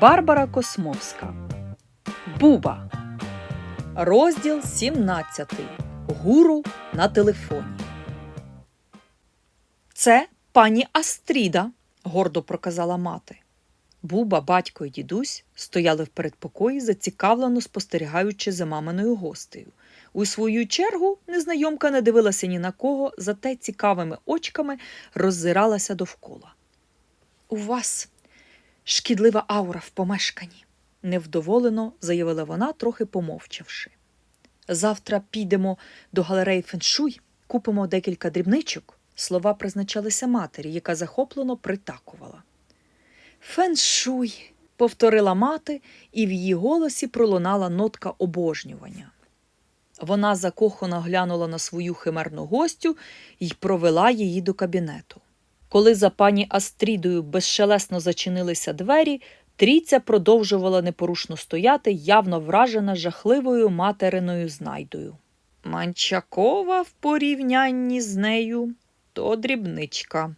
Барбара Космовська. Буба. Розділ 17. Гуру на телефоні. Це пані Астріда, гордо проказала мати. Буба, батько і дідусь стояли в передпокої, зацікавлено спостерігаючи за маминою гостею. У свою чергу незнайомка не дивилася ні на кого, зате цікавими очками роззиралася довкола. У вас шкідлива аура в помешканні, невдоволено заявила вона, трохи помовчавши. Завтра підемо до галереї феншуй, купимо декілька дрібничок. Слова призначалися матері, яка захоплено притакувала. Феншуй, повторила мати, і в її голосі пролунала нотка обожнювання. Вона закохано глянула на свою химерну гостю і провела її до кабінету. Коли за пані Астрідою безшелесно зачинилися двері, трійця продовжувала непорушно стояти, явно вражена жахливою материною знайдою. Манчакова в порівнянні з нею то дрібничка,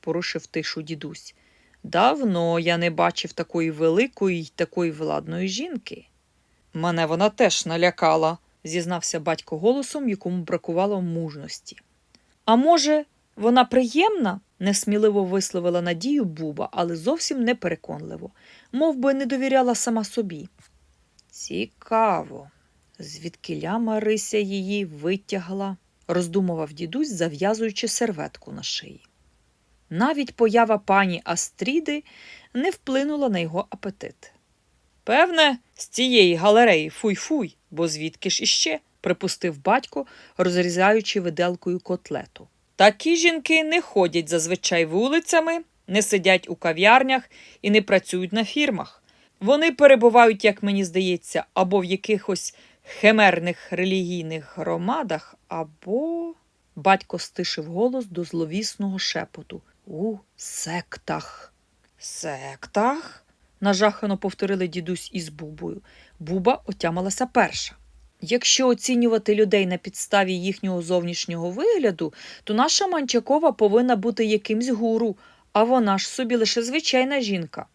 порушив тишу дідусь. Давно я не бачив такої великої й такої владної жінки. Мене вона теж налякала, зізнався батько голосом, якому бракувало мужності. А може, вона приємна? Несміливо висловила надію Буба, але зовсім непереконливо, мов би не довіряла сама собі. Цікаво, звідкиля Марися її витягла, роздумував дідусь, зав'язуючи серветку на шиї. Навіть поява пані Астріди не вплинула на його апетит. Певне, з цієї галереї фуй-фуй, бо звідки ж іще, припустив батько, розрізаючи виделкою котлету. Такі жінки не ходять зазвичай вулицями, не сидять у кав'ярнях і не працюють на фірмах. Вони перебувають, як мені здається, або в якихось химерних релігійних громадах, або. Батько стишив голос до зловісного шепоту. У сектах. Сектах? нажахано повторили дідусь із Бубою. Буба отямилася перша. Якщо оцінювати людей на підставі їхнього зовнішнього вигляду, то наша Манчакова повинна бути якимсь гуру, а вона ж собі лише звичайна жінка.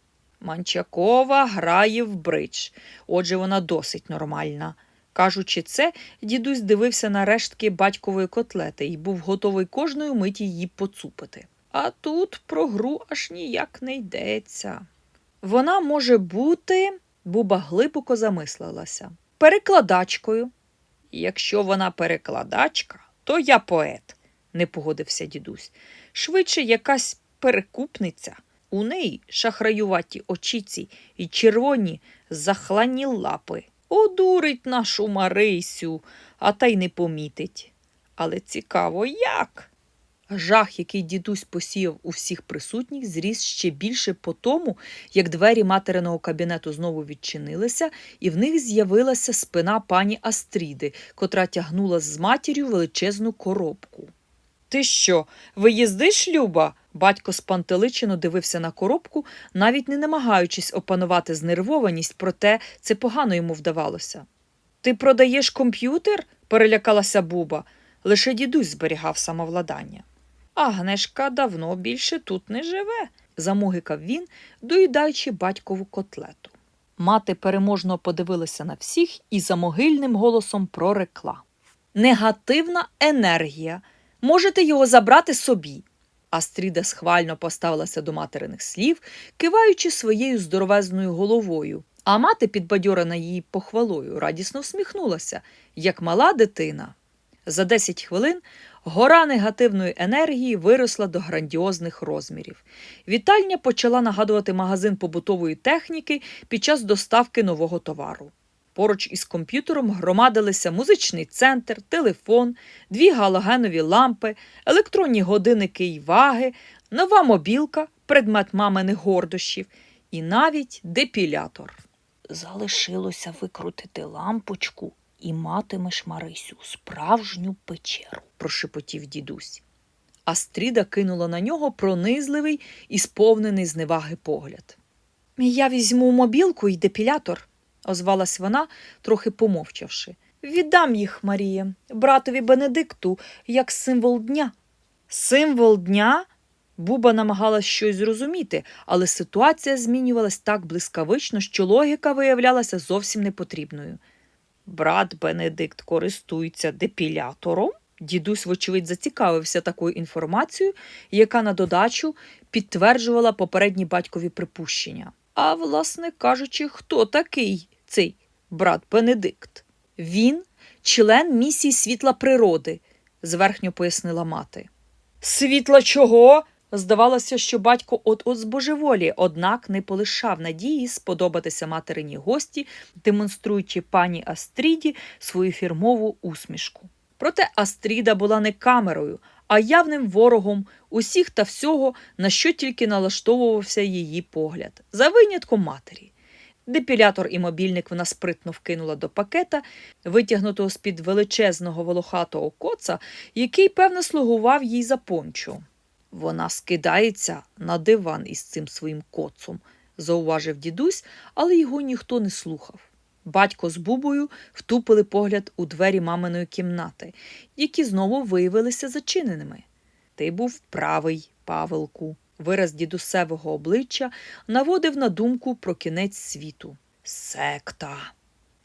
Манчакова грає в бридж, отже, вона досить нормальна. Кажучи це, дідусь дивився на рештки батькової котлети і був готовий кожної миті її поцупити. А тут про гру аж ніяк не йдеться. Вона може бути, Буба глибоко замислилася, перекладачкою. Якщо вона перекладачка, то я поет, не погодився дідусь. Швидше якась перекупниця. У неї шахраюваті очіці і червоні захлані лапи. Одурить нашу Марисю, а та й не помітить. Але цікаво, як? Жах, який дідусь посіяв у всіх присутніх, зріс ще більше по тому, як двері материного кабінету знову відчинилися, і в них з'явилася спина пані Астріди, котра тягнула з матір'ю величезну коробку. Ти що, виїздиш, Люба? Батько спантеличено дивився на коробку, навіть не намагаючись опанувати знервованість, проте це погано йому вдавалося. Ти продаєш комп'ютер? перелякалася Буба. Лише дідусь зберігав самовладання. Агнешка давно більше тут не живе, замогикав він, доїдаючи батькову котлету. Мати переможно подивилася на всіх і за могильним голосом прорекла. Негативна енергія. Можете його забрати собі. Астріда схвально поставилася до материних слів, киваючи своєю здоровезною головою, а мати, підбадьорена її похвалою, радісно всміхнулася, як мала дитина. За 10 хвилин гора негативної енергії виросла до грандіозних розмірів. Вітальня почала нагадувати магазин побутової техніки під час доставки нового товару. Поруч із комп'ютером громадилися музичний центр, телефон, дві галогенові лампи, електронні годинники й ваги, нова мобілка, предмет маминих гордощів, і навіть депілятор. Залишилося викрутити лампочку і матимеш Марисю справжню печеру, прошепотів дідусь. Астріда кинула на нього пронизливий і сповнений зневаги погляд. Я візьму мобілку і депілятор, озвалась вона, трохи помовчавши. Віддам їх, Марія, братові Бенедикту, як символ дня. Символ дня? Буба намагалась щось зрозуміти, але ситуація змінювалась так блискавично, що логіка виявлялася зовсім непотрібною. Брат Бенедикт користується депілятором. Дідусь, вочевидь, зацікавився такою інформацією, яка на додачу підтверджувала попередні батькові припущення. А, власне кажучи, хто такий цей брат Бенедикт? Він член місії світла природи, зверхньо пояснила мати. Світла чого? Здавалося, що батько от-от збожеволіє, однак не полишав надії сподобатися материні гості, демонструючи пані Астріді свою фірмову усмішку. Проте Астріда була не камерою, а явним ворогом усіх та всього, на що тільки налаштовувався її погляд, за винятком матері. Депілятор і мобільник вона спритно вкинула до пакета, витягнутого з-під величезного волохатого коца, який, певно, слугував їй за пончо. Вона скидається на диван із цим своїм коцом, зауважив дідусь, але його ніхто не слухав. Батько з бубою втупили погляд у двері маминої кімнати, які знову виявилися зачиненими. Ти був правий, Павелку. Вираз дідусевого обличчя наводив на думку про кінець світу. Секта.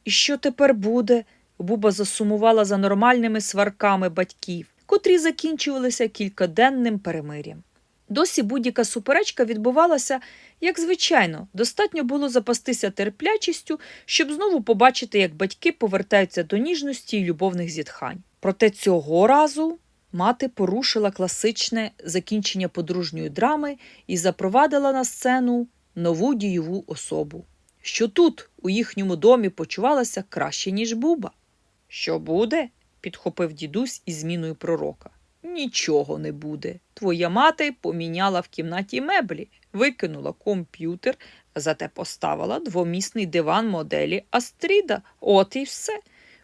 І що тепер буде? Буба засумувала за нормальними сварками батьків, котрі закінчувалися кількаденним перемир'ям. Досі будь-яка суперечка відбувалася, як звичайно, достатньо було запастися терплячістю, щоб знову побачити, як батьки повертаються до ніжності й любовних зітхань. Проте цього разу мати порушила класичне закінчення подружньої драми і запровадила на сцену нову дієву особу, що тут, у їхньому домі, почувалася краще, ніж буба. Що буде? Підхопив дідусь із зміною пророка. Нічого не буде. Твоя мати поміняла в кімнаті меблі, викинула комп'ютер, зате поставила двомісний диван моделі Астріда. От і все.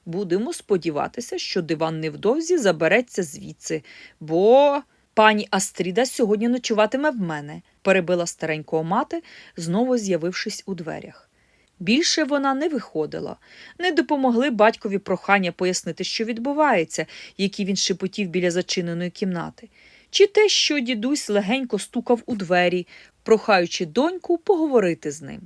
Будемо сподіватися, що диван невдовзі забереться звідси, бо пані Астріда сьогодні ночуватиме в мене, перебила старенького мати, знову з'явившись у дверях. Більше вона не виходила, не допомогли батькові прохання пояснити, що відбувається, які він шепотів біля зачиненої кімнати, чи те, що дідусь легенько стукав у двері, прохаючи доньку поговорити з ним.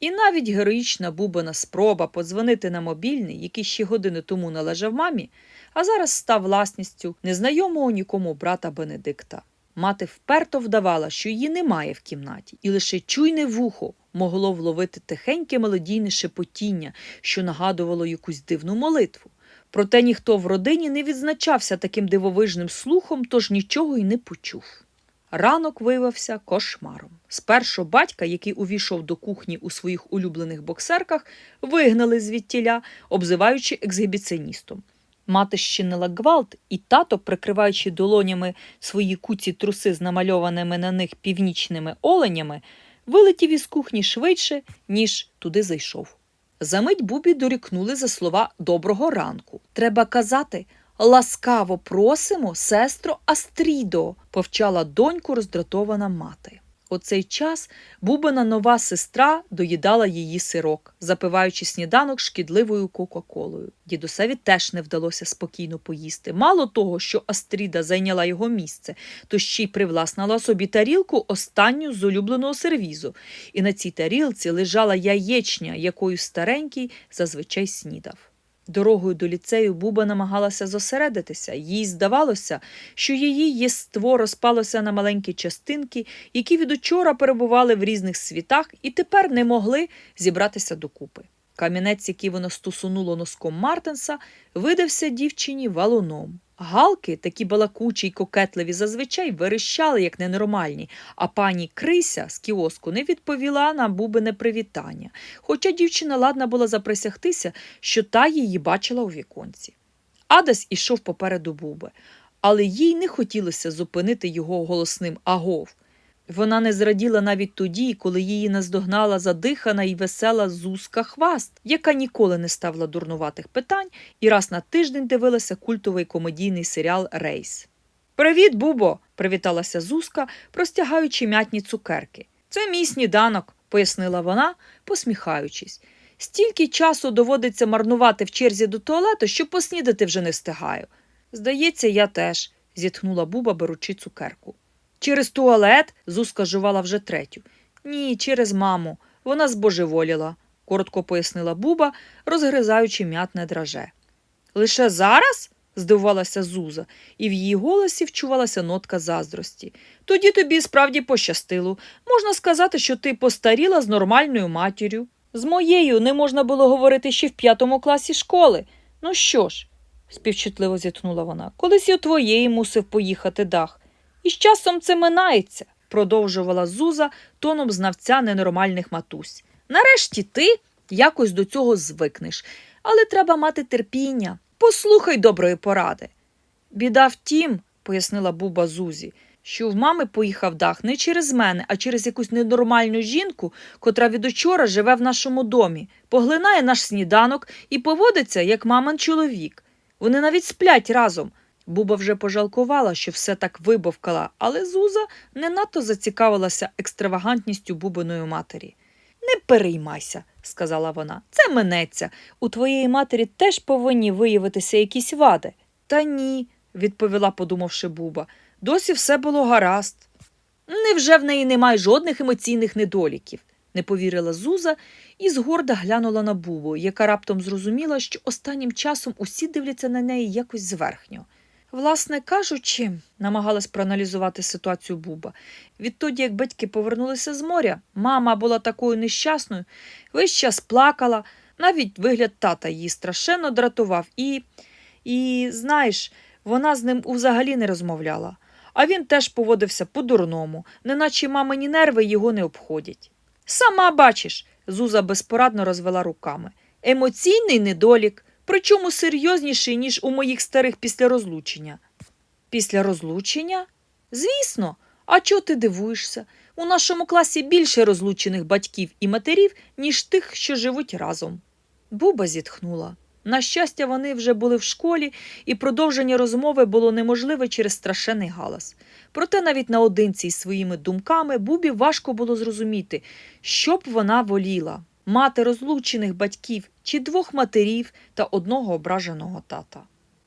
І навіть героїчна бубина спроба подзвонити на мобільний, який ще години тому належав мамі, а зараз став власністю незнайомого нікому брата Бенедикта. Мати вперто вдавала, що її немає в кімнаті, і лише чуйне вухо могло вловити тихеньке мелодійне шепотіння, що нагадувало якусь дивну молитву. Проте ніхто в родині не відзначався таким дивовижним слухом, тож нічого й не почув. Ранок виявився кошмаром. Спершу батька, який увійшов до кухні у своїх улюблених боксерках, вигнали звідтіля, обзиваючи ексгібіціоністом. Мати щинила гвалт, і тато, прикриваючи долонями свої куці труси з намальованими на них північними оленями, вилетів із кухні швидше, ніж туди зайшов. Замить бубі дорікнули за слова доброго ранку. Треба казати ласкаво просимо, сестро Астрідо, повчала доньку роздратована мати. У цей час бубина нова сестра доїдала її сирок, запиваючи сніданок шкідливою кока-колою. Дідусеві теж не вдалося спокійно поїсти. Мало того, що Астріда зайняла його місце, то ще й привласнила собі тарілку останню з улюбленого сервізу, і на цій тарілці лежала яєчня, якою старенький зазвичай снідав. Дорогою до ліцею Буба намагалася зосередитися. Їй здавалося, що її єство розпалося на маленькі частинки, які від учора перебували в різних світах і тепер не могли зібратися докупи. Камінець, який воно стосунуло носком Мартенса, видався дівчині валуном. Галки, такі балакучі й кокетливі, зазвичай верещали, як ненормальні, а пані Крися з кіоску не відповіла на бубине привітання, хоча дівчина ладна була заприсягтися, що та її бачила у віконці. Адас ішов попереду буби, але їй не хотілося зупинити його голосним агов. Вона не зраділа навіть тоді, коли її наздогнала задихана і весела Зузка Хваст, яка ніколи не ставила дурнуватих питань і раз на тиждень дивилася культовий комедійний серіал Рейс. Привіт, Бубо! привіталася Зузка, простягаючи м'ятні цукерки. Це мій сніданок, пояснила вона, посміхаючись. Стільки часу доводиться марнувати в черзі до туалету, що поснідати вже не встигаю. Здається, я теж, зітхнула Буба, беручи цукерку. Через туалет Зузка жувала вже третю. Ні, через маму. Вона збожеволіла, коротко пояснила Буба, розгризаючи м'ятне драже. Лише зараз? здивувалася Зуза, і в її голосі вчувалася нотка заздрості. Тоді тобі справді пощастило. Можна сказати, що ти постаріла з нормальною матір'ю. З моєю не можна було говорити ще в п'ятому класі школи. Ну що ж, співчутливо зітхнула вона, колись і у твоєї мусив поїхати дах. І з часом це минається, продовжувала Зуза тоном знавця ненормальних матусь. Нарешті ти якось до цього звикнеш, але треба мати терпіння. Послухай доброї поради. Біда в тім, пояснила Буба Зузі, що в мами поїхав дах не через мене, а через якусь ненормальну жінку, котра від учора живе в нашому домі, поглинає наш сніданок і поводиться, як мамин чоловік. Вони навіть сплять разом. Буба вже пожалкувала, що все так вибовкала, але Зуза не надто зацікавилася екстравагантністю Бубиної матері. Не переймайся, сказала вона. Це минеться. У твоєї матері теж повинні виявитися якісь вади. Та ні, відповіла, подумавши Буба. Досі все було гаразд. Невже в неї немає жодних емоційних недоліків? не повірила Зуза і згорда глянула на Бубу, яка раптом зрозуміла, що останнім часом усі дивляться на неї якось зверхньо. Власне кажучи, намагалась проаналізувати ситуацію Буба. Відтоді, як батьки повернулися з моря, мама була такою нещасною, весь час плакала, навіть вигляд тата її страшенно дратував, і, і, знаєш, вона з ним взагалі не розмовляла. А він теж поводився по-дурному, неначе мамині нерви його не обходять. Сама бачиш, Зуза безпорадно розвела руками. Емоційний недолік, причому серйозніший, ніж у моїх старих після розлучення. Після розлучення? Звісно, а чого ти дивуєшся? У нашому класі більше розлучених батьків і матерів, ніж тих, що живуть разом. Буба зітхнула. На щастя, вони вже були в школі, і продовження розмови було неможливе через страшенний галас. Проте навіть наодинці із своїми думками Бубі важко було зрозуміти, що б вона воліла мати розлучених батьків чи двох матерів та одного ображеного тата.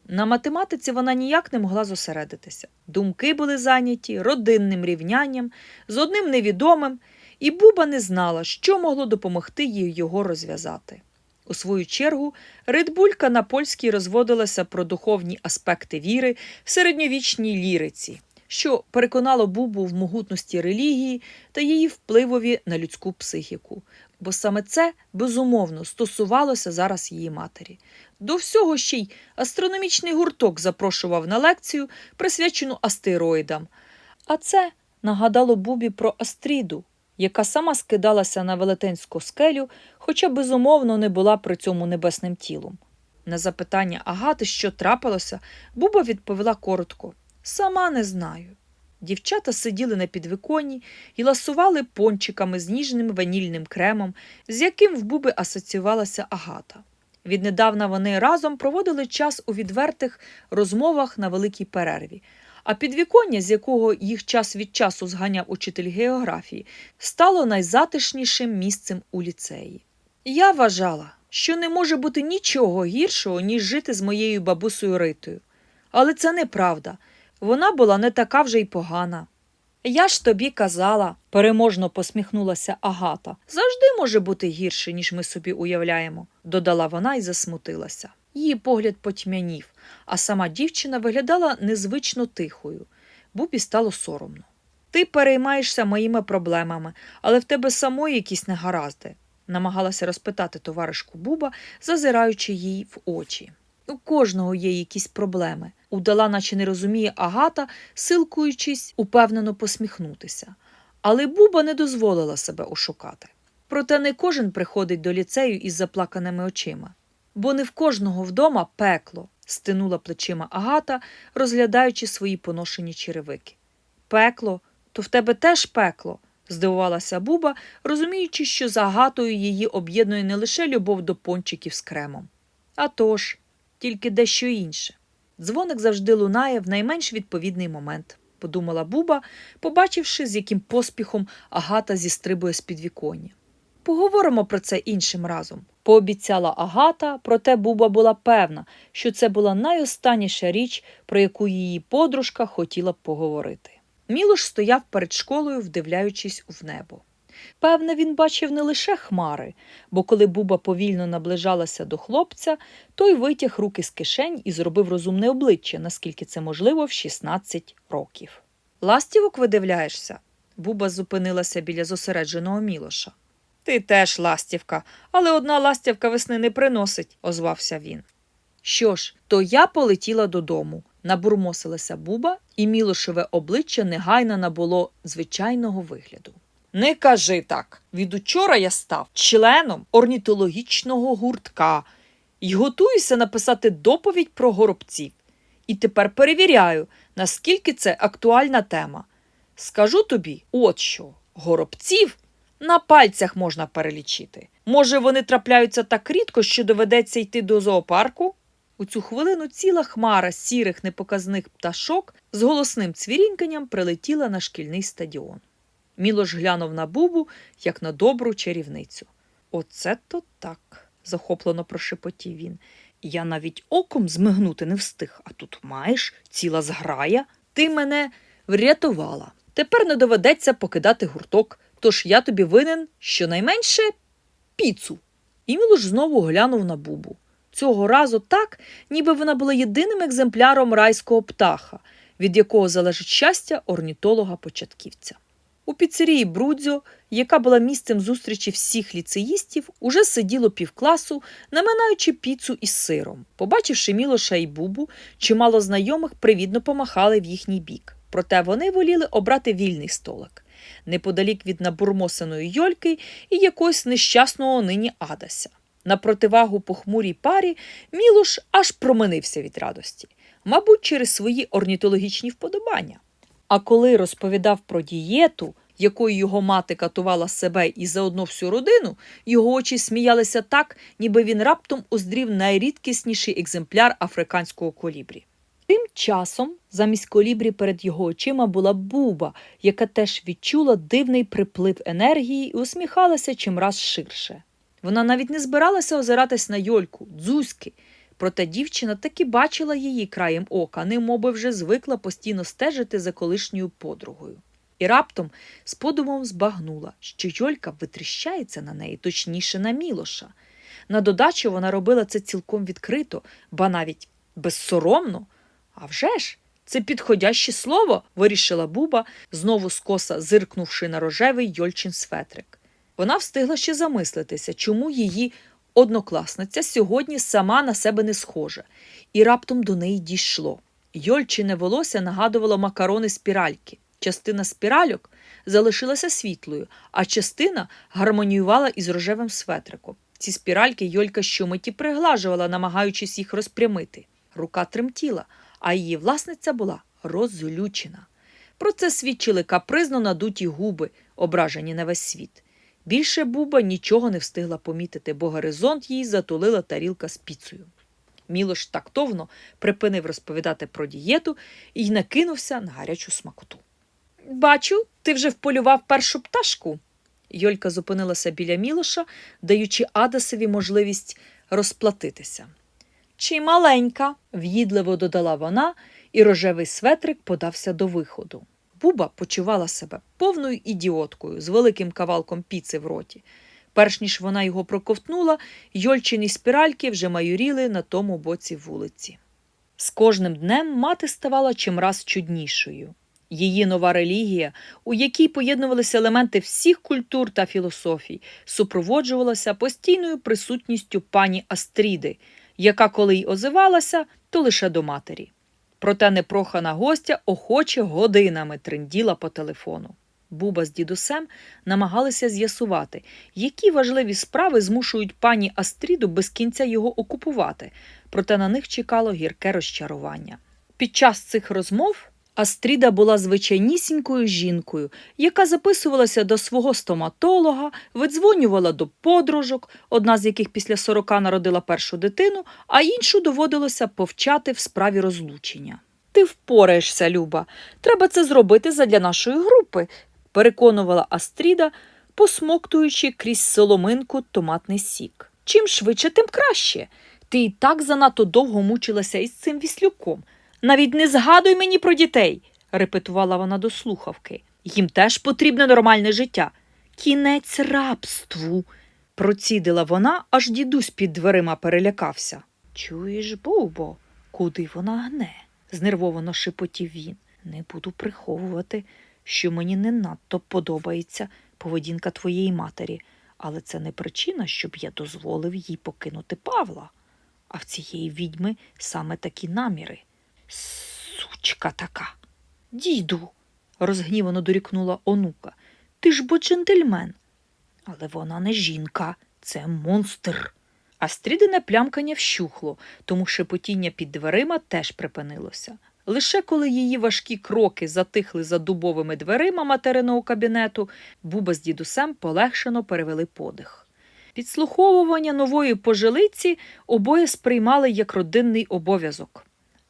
На математиці вона ніяк не могла зосередитися. Думки були зайняті родинним рівнянням з одним невідомим, і Буба не знала, що могло допомогти їй його розв'язати. У свою чергу, Ридбулька на польській розводилася про духовні аспекти віри в середньовічній ліриці, що переконало Бубу в могутності релігії та її впливові на людську психіку, бо саме це безумовно стосувалося зараз її матері. До всього ще й астрономічний гурток запрошував на лекцію, присвячену астероїдам. А це нагадало Бубі про Астріду, яка сама скидалася на велетенську скелю, хоча безумовно не була при цьому небесним тілом. На запитання Агати, що трапилося, Буба відповіла коротко Сама не знаю. Дівчата сиділи на підвиконні і ласували пончиками з ніжним ванільним кремом, з яким в Буби асоціювалася Агата. Віднедавна вони разом проводили час у відвертих розмовах на великій перерві, а підвіконня, з якого їх час від часу зганяв учитель географії, стало найзатишнішим місцем у ліцеї. Я вважала, що не може бути нічого гіршого, ніж жити з моєю бабусею Ритою. Але це неправда. Вона була не така вже й погана. Я ж тобі казала, переможно посміхнулася Агата. Завжди може бути гірше, ніж ми собі уявляємо, додала вона і засмутилася. Її погляд потьмянів, а сама дівчина виглядала незвично тихою. Бубі стало соромно. Ти переймаєшся моїми проблемами, але в тебе самої якісь негаразди, намагалася розпитати товаришку Буба, зазираючи їй в очі. У кожного є якісь проблеми, удала, наче не розуміє Агата, силкуючись упевнено посміхнутися. Але Буба не дозволила себе ошукати. Проте не кожен приходить до ліцею із заплаканими очима. Бо не в кожного вдома пекло, стинула плечима Агата, розглядаючи свої поношені черевики. Пекло, то в тебе теж пекло, здивувалася Буба, розуміючи, що за Агатою її об'єднує не лише любов до пончиків з кремом. А тож, тільки дещо інше. Дзвоник завжди лунає в найменш відповідний момент, подумала Буба, побачивши, з яким поспіхом Агата зістрибує з підвіконня. Поговоримо про це іншим разом, пообіцяла Агата, проте Буба була певна, що це була найостанніша річ, про яку її подружка хотіла б поговорити. Мілош стояв перед школою, вдивляючись в небо. Певне, він бачив не лише хмари, бо коли Буба повільно наближалася до хлопця, той витяг руки з кишень і зробив розумне обличчя, наскільки це можливо в 16 років. Ластівок видивляєшся? Буба зупинилася біля зосередженого Мілоша. Ти теж ластівка, але одна ластівка весни не приносить, озвався він. Що ж, то я полетіла додому, набурмосилася Буба, і Мілошеве обличчя негайно набуло звичайного вигляду. Не кажи так. Від учора я став членом орнітологічного гуртка і готуюся написати доповідь про горобців. І тепер перевіряю, наскільки це актуальна тема. Скажу тобі, от що горобців на пальцях можна перелічити. Може, вони трапляються так рідко, що доведеться йти до зоопарку? У цю хвилину ціла хмара сірих непоказних пташок з голосним цвіріньканням прилетіла на шкільний стадіон. Мілош глянув на Бубу, як на добру чарівницю. Оце то так, захоплено прошепотів він. Я навіть оком змигнути не встиг, а тут маєш ціла зграя. Ти мене врятувала. Тепер не доведеться покидати гурток, тож я тобі винен щонайменше піцу. І Мілош знову глянув на Бубу. Цього разу так, ніби вона була єдиним екземпляром райського птаха, від якого залежить щастя орнітолога-початківця. У піцерії Брудзьо, яка була місцем зустрічі всіх ліцеїстів, уже сиділо півкласу, наминаючи піцу із сиром. Побачивши Мілоша і Бубу, чимало знайомих привідно помахали в їхній бік. Проте вони воліли обрати вільний столик, неподалік від набурмосеної Йольки і якогось нещасного нині Адася. На противагу похмурій парі Мілош аж променився від радості, мабуть, через свої орнітологічні вподобання. А коли розповідав про дієту, якою його мати катувала себе і заодно всю родину, його очі сміялися так, ніби він раптом уздрів найрідкісніший екземпляр африканського колібрі. Тим часом замість колібрі перед його очима була буба, яка теж відчула дивний приплив енергії і усміхалася чимраз ширше. Вона навіть не збиралася озиратись на Йольку, дзузьки. Проте дівчина таки бачила її краєм ока, немоби вже звикла постійно стежити за колишньою подругою. І раптом з подумом збагнула, що Йолька витріщається на неї, точніше на Мілоша. На додачу вона робила це цілком відкрито, ба навіть безсоромно. А вже ж, це підходяще слово, вирішила Буба, знову скоса зиркнувши на рожевий Йольчин светрик. Вона встигла ще замислитися, чому її однокласниця сьогодні сама на себе не схожа, і раптом до неї дійшло. Йольчине волосся нагадувало макарони спіральки. Частина спіральок залишилася світлою, а частина гармоніювала із рожевим светриком. Ці спіральки Йолька щомиті приглажувала, намагаючись їх розпрямити. Рука тремтіла, а її власниця була розлючена. Про це свідчили капризно надуті губи, ображені на весь світ. Більше Буба нічого не встигла помітити, бо горизонт їй затулила тарілка з піцею. Мілош тактовно припинив розповідати про дієту і накинувся на гарячу смакоту. Бачу, ти вже вполював першу пташку. Йолька зупинилася біля Мілоша, даючи Адасові можливість розплатитися. Чи маленька, в'їдливо додала вона, і рожевий светрик подався до виходу. Буба почувала себе повною ідіоткою з великим кавалком піци в роті. Перш ніж вона його проковтнула, Йольчині спіральки вже майоріли на тому боці вулиці. З кожним днем мати ставала чимраз чуднішою. Її нова релігія, у якій поєднувалися елементи всіх культур та філософій, супроводжувалася постійною присутністю пані Астріди, яка, коли й озивалася, то лише до матері. Проте непрохана гостя охоче годинами тринділа по телефону. Буба з дідусем намагалися з'ясувати, які важливі справи змушують пані Астріду без кінця його окупувати, проте на них чекало гірке розчарування. Під час цих розмов Астріда була звичайнісінькою жінкою, яка записувалася до свого стоматолога, видзвонювала до подружок, одна з яких після сорока народила першу дитину, а іншу доводилося повчати в справі розлучення. Ти впораєшся, Люба. Треба це зробити задля нашої групи, переконувала Астріда, посмоктуючи крізь соломинку томатний сік. Чим швидше, тим краще. Ти і так занадто довго мучилася із цим віслюком. Навіть не згадуй мені про дітей. репетувала вона до слухавки. Їм теж потрібне нормальне життя. Кінець рабству, процідила вона, аж дідусь під дверима перелякався. Чуєш, Бубо, куди вона гне? знервовано шепотів він. Не буду приховувати, що мені не надто подобається поведінка твоєї матері, але це не причина, щоб я дозволив їй покинути Павла. А в цієї відьми саме такі наміри. Сучка така. Діду, розгнівано дорікнула онука. Ти ж бо джентльмен. Але вона не жінка, це монстр. Астрідине плямкання вщухло, тому шепотіння під дверима теж припинилося. Лише коли її важкі кроки затихли за дубовими дверима материного кабінету, Буба з дідусем полегшено перевели подих. Підслуховування нової пожилиці обоє сприймали як родинний обов'язок.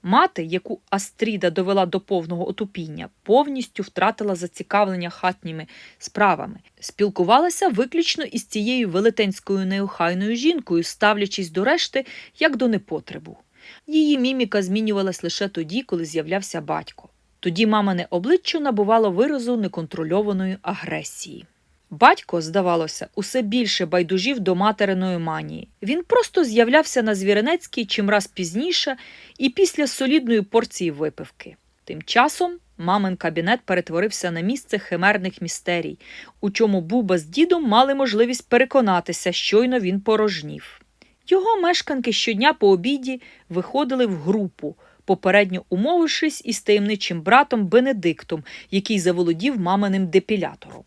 Мати, яку Астріда довела до повного отупіння, повністю втратила зацікавлення хатніми справами, спілкувалася виключно із цією велетенською неохайною жінкою, ставлячись до решти як до непотребу. Її міміка змінювалась лише тоді, коли з'являвся батько. Тоді мамине обличчя набувало виразу неконтрольованої агресії. Батько, здавалося, усе більше байдужів до материної манії. Він просто з'являвся на Звіринецькій чимраз пізніше і після солідної порції випивки. Тим часом мамин кабінет перетворився на місце химерних містерій, у чому Буба з дідом мали можливість переконатися, щойно він порожнів. Його мешканки щодня по обіді виходили в групу, попередньо умовившись із таємничим братом Бенедиктом, який заволодів маминим депілятором.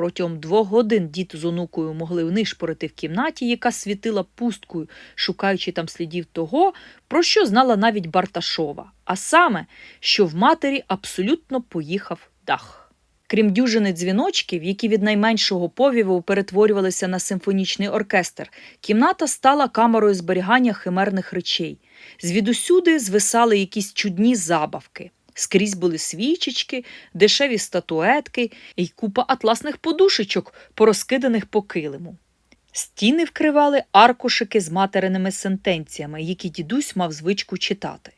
Протягом двох годин дід з онукою могли нишпорити в кімнаті, яка світила пусткою, шукаючи там слідів того, про що знала навіть Барташова, а саме, що в матері абсолютно поїхав дах. Крім дюжини дзвіночків, які від найменшого повіву перетворювалися на симфонічний оркестр, кімната стала камерою зберігання химерних речей. Звідусюди звисали якісь чудні забавки. Скрізь були свічечки, дешеві статуетки і купа атласних подушечок, порозкиданих по килиму. Стіни вкривали аркушики з материними сентенціями, які дідусь мав звичку читати.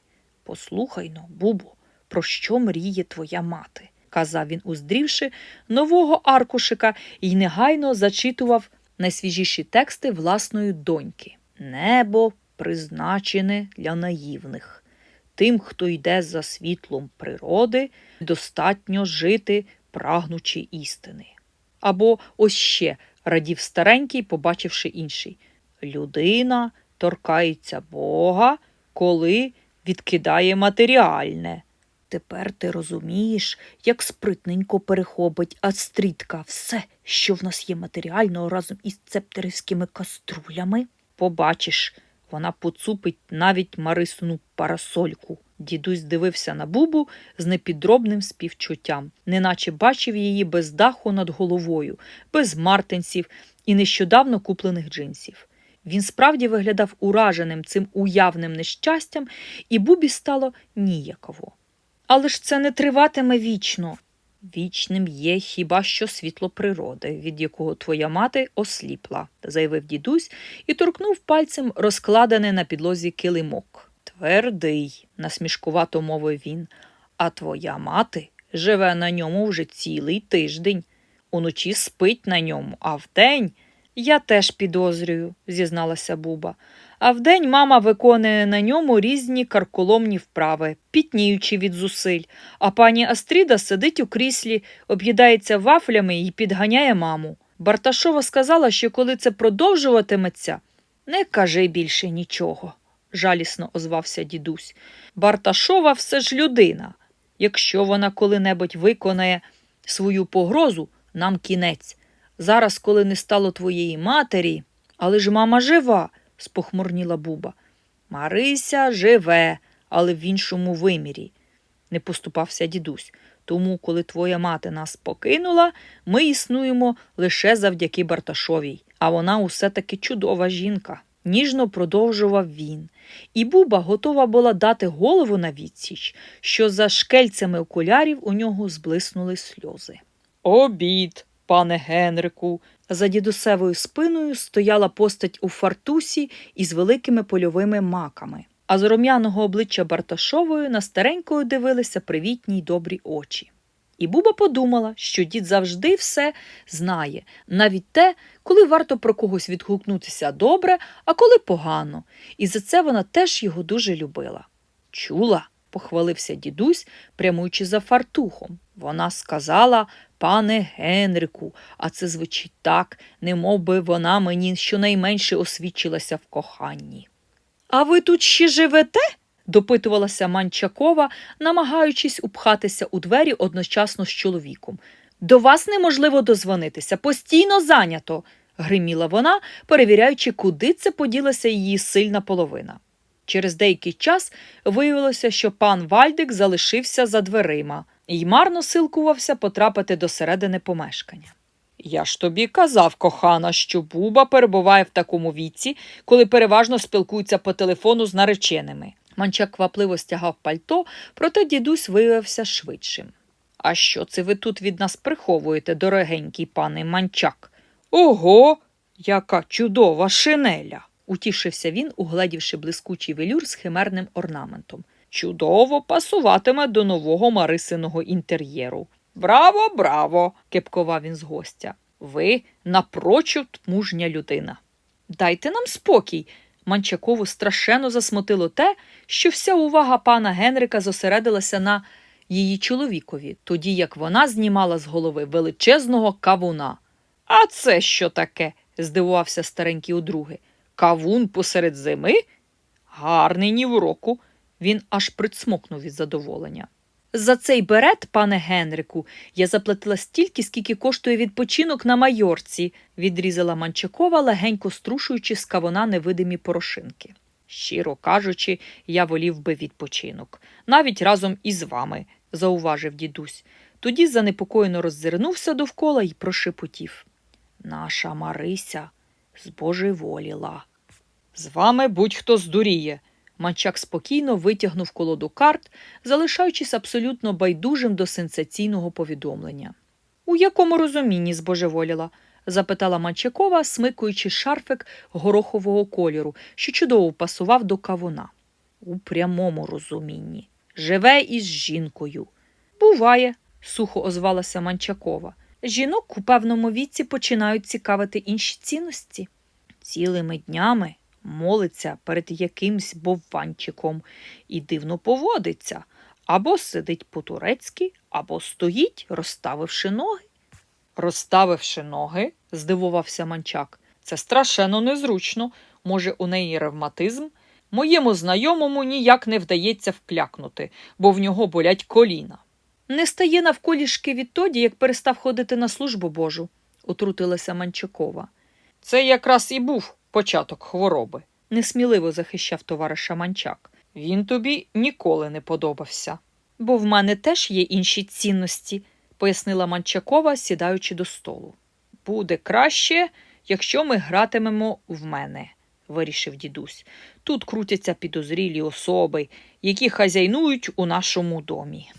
Послухай но, Бубо, про що мріє твоя мати? казав він, уздрівши нового аркушика і негайно зачитував найсвіжіші тексти власної доньки. Небо призначене для наївних. Тим, хто йде за світлом природи, достатньо жити, прагнучи істини. Або ось ще радів старенький, побачивши інший. Людина торкається Бога, коли відкидає матеріальне. Тепер ти розумієш, як спритненько перехопить Астрідка все, що в нас є матеріального разом із цептерівськими каструлями. Побачиш, вона поцупить навіть Марисину парасольку. Дідусь дивився на бубу з непідробним співчуттям, неначе бачив її без даху над головою, без мартинців і нещодавно куплених джинсів. Він справді виглядав ураженим цим уявним нещастям, і бубі стало ніяково. Але ж це не триватиме вічно. Вічним є хіба що світло природи, від якого твоя мати осліпла, заявив дідусь і торкнув пальцем розкладений на підлозі килимок. Твердий, насмішкувато мовив він, а твоя мати живе на ньому вже цілий тиждень. Уночі спить на ньому, а вдень я теж підозрюю, зізналася Буба. А вдень мама виконує на ньому різні карколомні вправи, пітніючи від зусиль, а пані Астріда сидить у кріслі, об'їдається вафлями і підганяє маму. Барташова сказала, що коли це продовжуватиметься, не кажи більше нічого, жалісно озвався дідусь. Барташова все ж людина. Якщо вона коли-небудь виконає свою погрозу, нам кінець. Зараз, коли не стало твоєї матері, але ж мама жива спохмурніла Буба. Марися живе, але в іншому вимірі, не поступався дідусь. Тому, коли твоя мати нас покинула, ми існуємо лише завдяки Барташовій, а вона усе таки чудова жінка. Ніжно продовжував він, і Буба готова була дати голову на відсіч, що за шкельцями окулярів у нього зблиснули сльози. Обід, пане Генрику, за дідусевою спиною стояла постать у фартусі із великими польовими маками. а з рум'яного обличчя Барташової на старенькою дивилися привітні й добрі очі. І Буба подумала, що дід завжди все знає, навіть те, коли варто про когось відгукнутися добре, а коли погано, і за це вона теж його дуже любила. Чула, похвалився дідусь, прямуючи за фартухом. Вона сказала, пане Генрику, а це звучить так, немов би вона мені щонайменше освідчилася в коханні. А ви тут ще живете? допитувалася Манчакова, намагаючись упхатися у двері одночасно з чоловіком. До вас неможливо дозвонитися, постійно зайнято, гриміла вона, перевіряючи, куди це поділася її сильна половина. Через деякий час виявилося, що пан Вальдик залишився за дверима і марно силкувався потрапити до середини помешкання. Я ж тобі казав, кохана, що Буба перебуває в такому віці, коли переважно спілкується по телефону з нареченими. Манчак квапливо стягав пальто, проте дідусь виявився швидшим. А що це ви тут від нас приховуєте, дорогенький пане Манчак? Ого, яка чудова шинеля! утішився він, угледівши блискучий велюр з химерним орнаментом. Чудово пасуватиме до нового Марисиного інтер'єру. Браво, браво! кепкував він з гостя. Ви напрочуд мужня людина. Дайте нам спокій. Манчакову страшенно засмутило те, що вся увага пана Генрика зосередилася на її чоловікові, тоді як вона знімала з голови величезного кавуна. А це що таке? здивувався старенький удруги. Кавун посеред зими? Гарний ні в року. Він аж прицмокнув від задоволення. За цей берет, пане Генрику, я заплатила стільки, скільки коштує відпочинок на майорці, відрізала Манчакова, легенько струшуючи з кавуна невидимі порошинки. Щиро кажучи, я волів би відпочинок, навіть разом із вами, зауважив дідусь. Тоді занепокоєно роззирнувся довкола і прошепотів. Наша Марися збожеволіла. З вами будь-хто здуріє. Манчак спокійно витягнув колоду карт, залишаючись абсолютно байдужим до сенсаційного повідомлення. У якому розумінні збожеволіла? запитала Манчакова, смикуючи шарфик горохового кольору, що чудово пасував до кавуна. У прямому розумінні. Живе із жінкою. Буває, сухо озвалася Манчакова. Жінок у певному віці починають цікавити інші цінності. Цілими днями молиться перед якимсь бовванчиком і дивно поводиться, або сидить по-турецьки, або стоїть, розставивши ноги. Розставивши ноги, здивувався манчак. Це страшенно незручно. Може, у неї ревматизм? Моєму знайомому ніяк не вдається вклякнути, бо в нього болять коліна. Не стає навколішки відтоді, як перестав ходити на службу Божу, утрутилася Манчакова. Це якраз і був початок хвороби, несміливо захищав товариша Манчак. Він тобі ніколи не подобався. Бо в мене теж є інші цінності, пояснила Манчакова, сідаючи до столу. Буде краще, якщо ми гратимемо в мене, вирішив дідусь. Тут крутяться підозрілі особи, які хазяйнують у нашому домі.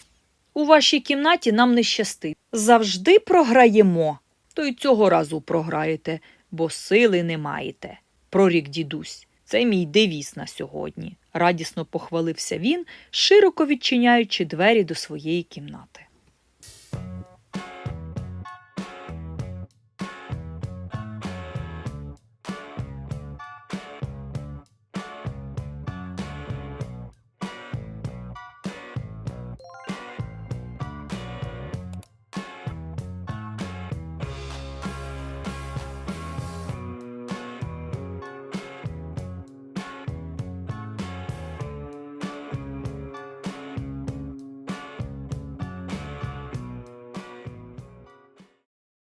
У вашій кімнаті нам не щастить. Завжди програємо. То й цього разу програєте, бо сили не маєте, прорік дідусь. Це мій девіз на сьогодні, радісно похвалився він, широко відчиняючи двері до своєї кімнати.